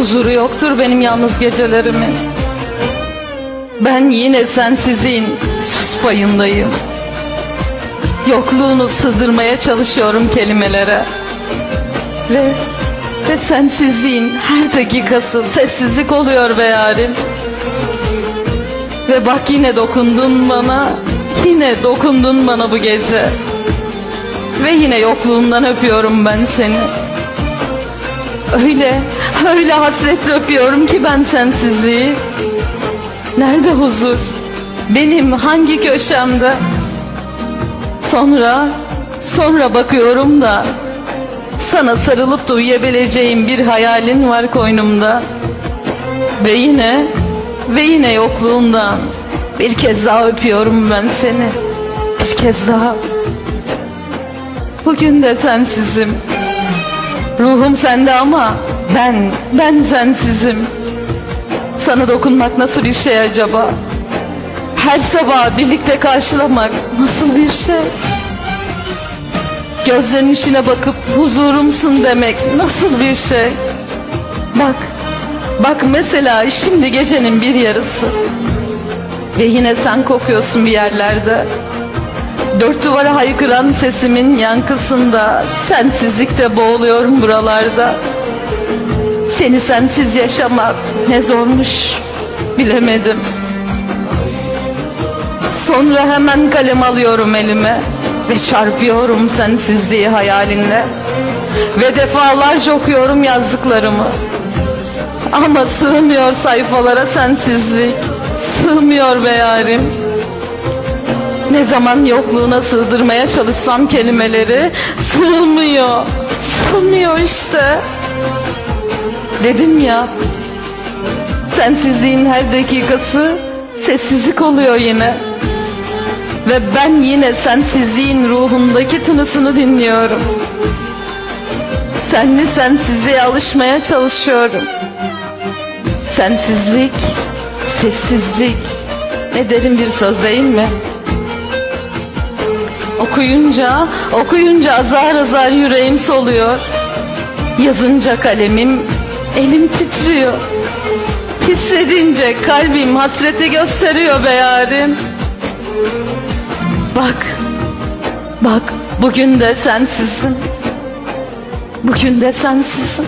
Huzuru yoktur benim yalnız gecelerimin. Ben yine sensizliğin sus payındayım. Yokluğunu sığdırmaya çalışıyorum kelimelere. Ve, ve sensizliğin her dakikası sessizlik oluyor be yarim. Ve bak yine dokundun bana, yine dokundun bana bu gece. Ve yine yokluğundan öpüyorum ben seni. Öyle, öyle hasretle öpüyorum ki ben sensizliği. Nerede huzur? Benim hangi köşemde? Sonra, sonra bakıyorum da sana sarılıp da uyuyabileceğim bir hayalin var koynumda. Ve yine, ve yine yokluğundan bir kez daha öpüyorum ben seni. Bir kez daha. Bugün de sensizim. Ruhum sende ama ben, ben sensizim. Sana dokunmak nasıl bir şey acaba? Her sabah birlikte karşılamak nasıl bir şey? Gözlerin içine bakıp huzurumsun demek nasıl bir şey? Bak, bak mesela şimdi gecenin bir yarısı. Ve yine sen kokuyorsun bir yerlerde. Dört duvara haykıran sesimin yankısında Sensizlikte boğuluyorum buralarda. Seni sensiz yaşamak ne zormuş bilemedim. Sonra hemen kalem alıyorum elime Ve çarpıyorum sensizliği hayalinle. Ve defalarca okuyorum yazdıklarımı. Ama sığmıyor sayfalara sensizlik Sığmıyor be yarim ne zaman yokluğuna sığdırmaya çalışsam kelimeleri sığmıyor. Sığmıyor işte. Dedim ya. Sensizliğin her dakikası sessizlik oluyor yine. Ve ben yine sensizliğin ruhundaki tınısını dinliyorum. Senli sensizliğe alışmaya çalışıyorum. Sensizlik, sessizlik. Ne derin bir söz değil mi? Okuyunca, okuyunca azar azar yüreğim soluyor. Yazınca kalemim, elim titriyor. Hissedince kalbim hasreti gösteriyor be yarim. Bak, bak bugün de sensizsin. Bugün de sensizsin.